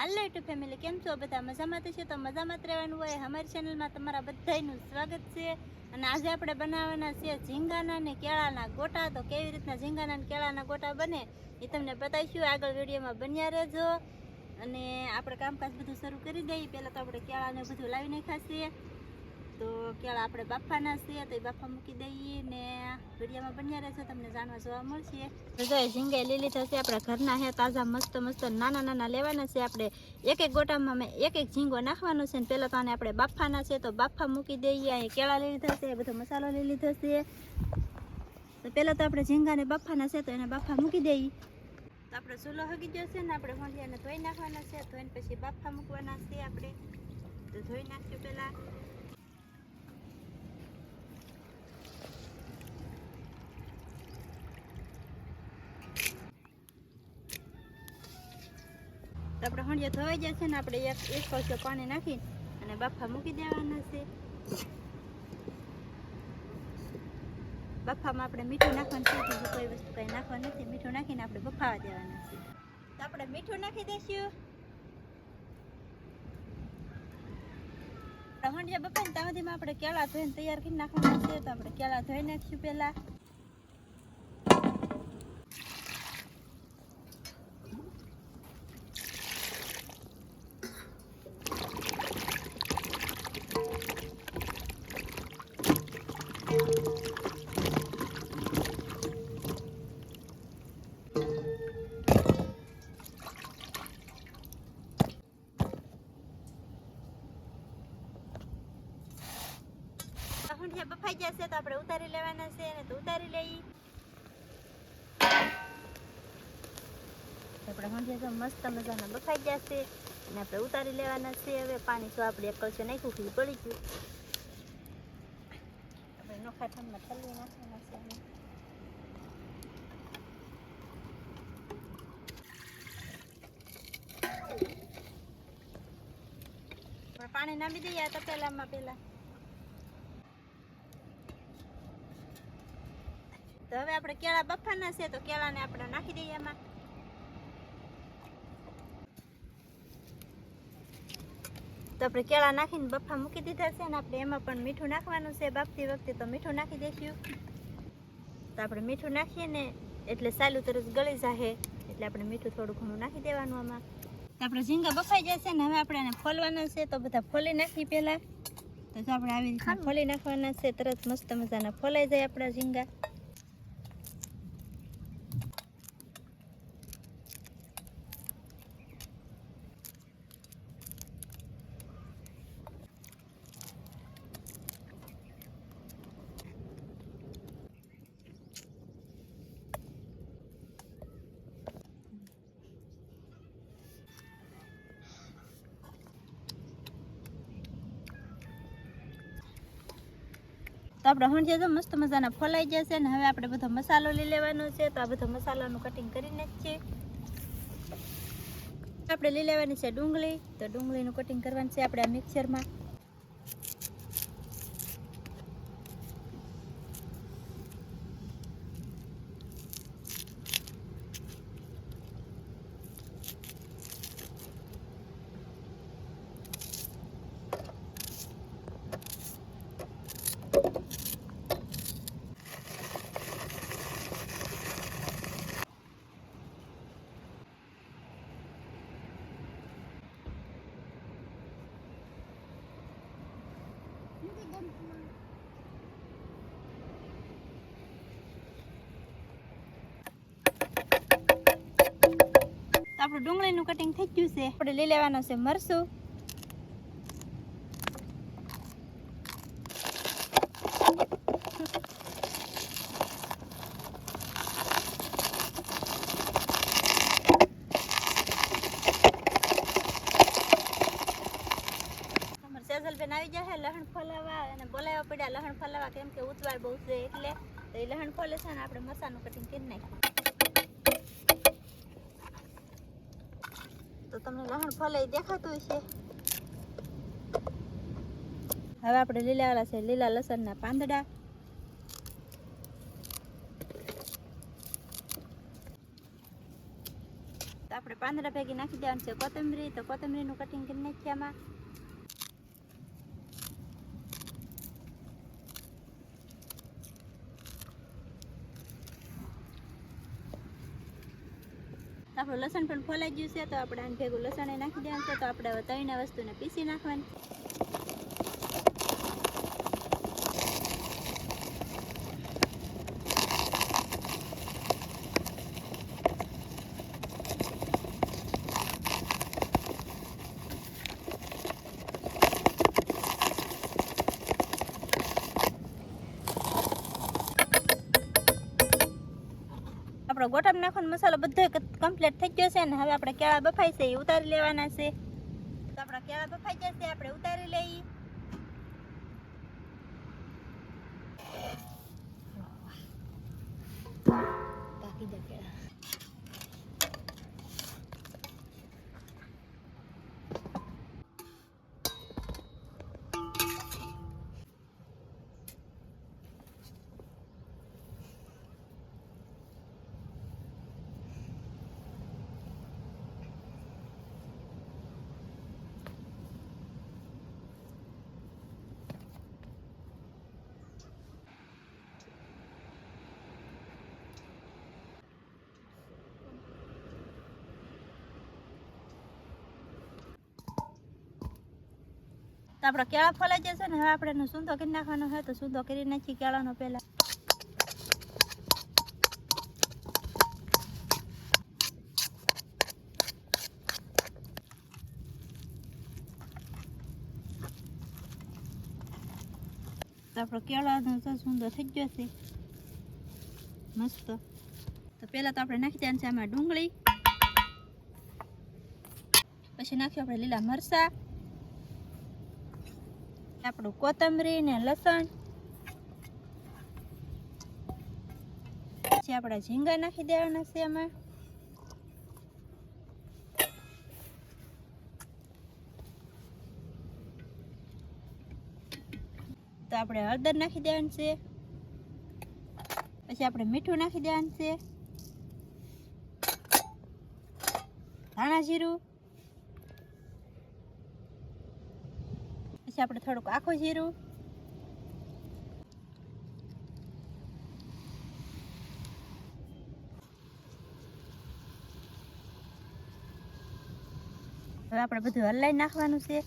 હાલો YouTube family કેમ છો બધા? મજામાં થશે તો મજામાં જ રહેવાનું હોય. અમારી ચેનલમાં તમારા બધાનું સ્વાગત છે. અને આજે આપણે બનાવવાના છે ઝીંગાના ને કેળાના ગોટા. તો કેવી રીતના ઝીંગાના ને કેળાના ગોટા બને એ તમને બતાવીશું. આગળ વિડીયોમાં બન્યા રહેજો. અને આપણે કામકાજ બધું શરૂ કરી દઈએ. પહેલાં તો આપણે કેળાને બધું લાવી નાખ્યા તો કેળા આપણે બાફાના છે, તો એ બાફા મૂકી દઈએ ને વિડીયોમાં બન્યા રહેશે, તમને જાણવા જોવા મળશે. જો ઝીંગાઈ લીલી થશે, આપણા ઘરના હે, તાજા મસ્ત મસ્ત નાના નાના લેવાના છે. આપણે એક એક ગોટામાં મેં એક એક ઝીંગો નાખવાનો છે ને પહેલાં તો આને આપણે બાફાના છે, તો બાફા મૂકી દઈએ. અહીં કેળા લીલી થશે, બધો મસાલો લીલી થશે. તો પહેલાં તો આપણે ઝીંગાને બાફાના છે, તો એને બાફા મૂકી દઈએ. તો આપણે ચૂલો હગી જશે ને, આપણે હોંડિયાને ધોઈ નાખવાના છે, ધોઈને પછી બાફા મૂકવાના છે આપણે. તો ધોઈ નાખ્યું પહેલાં તો આપણે હંડિયા ધોવાઈ જશે ને આપણે એક એક કળશો પાણી નાખી અને બાફા મૂકી દેવાના છે. બફામાં આપણે મીઠું નાખવાનું છે કોઈ વસ્તુ કંઈ નાખવાનું નથી. મીઠું નાખીને આપણે બફાવા દેવાના છે. તો આપણે મીઠું નાખી દઈશું. હંડિયા બફાઈને ત્યાં સુધીમાં આપણે કેળા ધોઈને તૈયાર કરી નાખવાના છે. તો આપણે કેળા ધોઈ નાખીશું પહેલાં. બફાઈ જશે તો આપણે ઉતારી લેવાના છે અને તો ઉતારી લઈએ. આપણે હંડિયા તો મસ્ત મજાના બફાઈ જશે અને આપણે ઉતારી લેવાના છે હવે. પાણી તો આપણે એક કળશે નાખ્યું કે પડી ગયું. આપણે નોખા ઠંડમાં ઠલવી નાખવાના છે પાણી નાખી દઈએ તપેલામાં પહેલા. તો હવે આપણે કેળા બફાના છે તો કેળાને આપણે નાખી દઈએ એમાં. તો આપણે કેળા નાખીને બફા મૂકી દીધા છે અને આપણે એમાં પણ મીઠું નાખવાનું છે બાફતી વખતે તો મીઠું નાખી દઈશું તો આપણે મીઠું નાખીએ ને એટલે સાલું તરત ગળી જાહે એટલે આપણે મીઠું થોડું ઘણું નાખી દેવાનું આમાં. તો આપણે ઝીંગા બફાઈ જશે ને હવે આપણે એને ફોલવાના છે તો બધા ફોલી નાખી પહેલાં. તો આપણે આવી રીતે ફોલી નાખવાના છે તરત મસ્ત મજાના ફોલાઈ જાય આપણા ઝીંગા. આપણે હણજે તો મસ્ત મજાના ફોલાઈ જશે ને હવે આપણે બધો મસાલો લઈ લેવાનો છે. તો આ બધો મસાલાનું કટિંગ કરી નાખીએ આપણે લઈ લેવાની છે ડુંગળી. તો ડુંગળીનું કટિંગ કરવાનું છે આપણે આ મિક્સરમાં તો આપણું ડુંગળીનું કટિંગ થઈ ગયું છે. આપણે લઈ લેવાનું છે મરસું અમારે સેજલબેન આવી જશે લહણ ફોલાવા અને બોલાવવા પડ્યા. લહણ ફોલાવા કેમ કે ઉતવાર બહુ છે એટલે તો એ લહણ ફોલે છે ને આપણે મસાનું કટિંગ કરી નાખ્યું તો તમને લહણ ફલાઈ દેખાતું છે હવે આપણે લીલા વાળા છે, લીલા લસણના પાંદડા. તો આપણે પાંદડા ભેગી નાખી દેવાનું છે કોથમરી, તો કોથમરીનું કટિંગ કરી નાખીએ આપણું લસણ પણ ફોલાઈ ગયું છે, તો આપણે આને ભેગું લસણ નાખી દેવાનું છે, તો આપણે હવે તળીના વસ્તુને પીસી નાખવાની. આપણો ગોટામાં નાખવાનો મસાલો બધો કમ્પ્લીટ થઈ ગયો છે ને હવે આપણે કેળા બફાઈ છે એ ઉતારી લેવાના છે. તો આપણા કેળા બફાઈ જશે આપણે ઉતારી લઈએ. પાકી જા કેળા તો આપણે કેળા ફોલાઈ જશે ને હવે આપણે એનો કરી નાખવાનો હોય તો સૂંદો કરી નાખી કેળાનો પહેલાં આપણો કેળાનો તો થઈ ગયો છે. મસ્ત. તો પહેલાં તો આપણે નાખી દેવાનું છે આમાં ડુંગળી. પછી નાખ્યું આપણે લીલા મરચાં. આપણું કોથમરી ને લસણ. પછી આપણે ઝીંગા નાખી દેવાના છે એમાં. તો આપણે હળદર નાખી દેવાનું છે. પછી આપણે મીઠું નાખી દેવાનું છે. ધાણા જીરું. પછી આપણે થોડુંક આખું જીરું. હવે આપણે બધું હલાઈ નાખવાનું છે.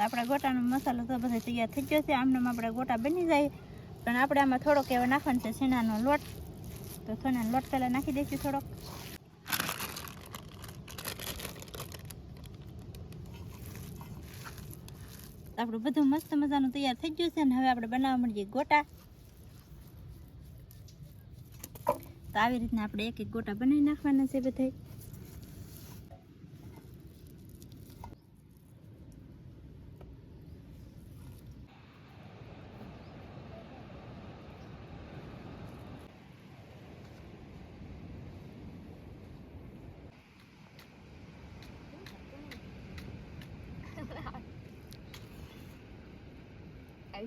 તો આપણા ગોટાનો મસાલો તો બધો તૈયાર થઈ ગયો છે. આમને આપણા ગોટા બની જાય. પણ આપણે આમાં થોડોક એવો નાખવાનો છે સેનાનો લોટ. તો છીણાનો લોટ પહેલાં નાખી દઈશું થોડોક. આપણું બધું મસ્ત મજાનું તૈયાર થઈ ગયું છે અને હવે આપણે બનાવવા મળીએ ગોટા. તો આવી રીતના આપણે એક એક ગોટા બનાવી નાખવાના છે બધાય. તો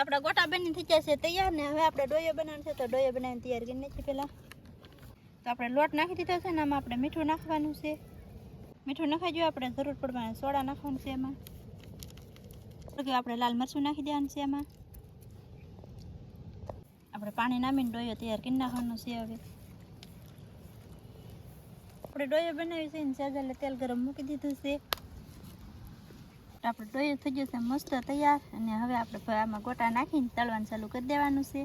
આપણા ગોટા બની થઈ જશે તૈયાર ને. હવે આપણે ડોયો બનાવવાનો છે તો ડોયો બનાવીને તૈયાર કરી નાખીએ પહેલાં. તો આપણે લોટ નાખી દીધો છે ને, આમાં આપણે મીઠું નાખવાનું છે. મીઠું નખાઈ જોઈએ આપણે જરૂર પડવાની સોડા નાખવાનું છે એમાં. કે આપણે લાલ મરચું નાખી દેવાનું છે એમાં આપણે પાણી નામીને ડોયો તૈયાર કરી નાખવાનો છે હવે. આપણે ડોયો બનાવી છે ને સેજાલે તેલ ગરમ મૂકી દીધું છે. આપણે ડોયો થઈ ગયો છે, મસ્ત તૈયાર. અને હવે આપણે આમાં ગોટા નાખીને તળવાનું ચાલુ કરી દેવાનું છે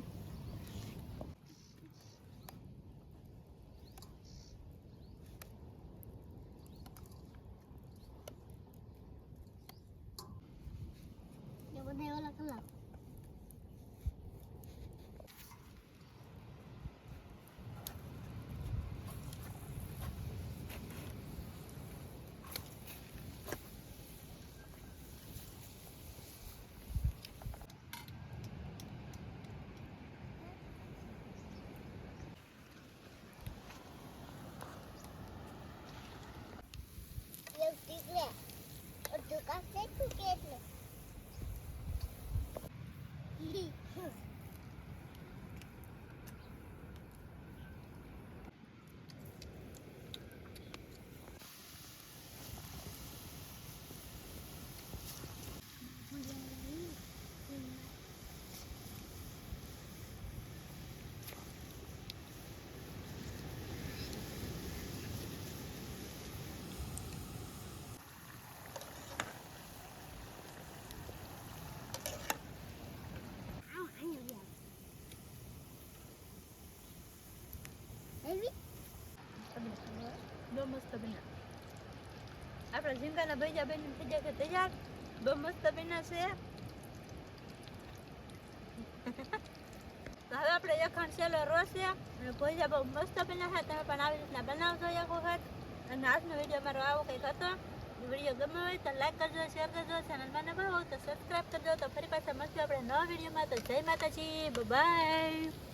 તો કાશે તું કે એટલે એવી બહુ મસ્ત બન્યા આપણા ઝીંગાના ભજીયા બની જાય છે તૈયાર બહુ મસ્ત બન્યા છે હવે આપણે એખણ સેલો રોશે અને ભોજા બહુ મસ્ત બન્યા છે તમે પણ આવી રીતના બનાવજો એક વખત અને આજનો વીડિયો મારો આવો કંઈક હતો વીડિયો ગમે હોય તો લાઈક કરજો શેર કરજો અને મને ભાવ તો સબસ્ક્રાઈબ કરજો તો ફરી પાછા મળશું આપણે નવા વિડીયોમાં તો જય માતાજી બાય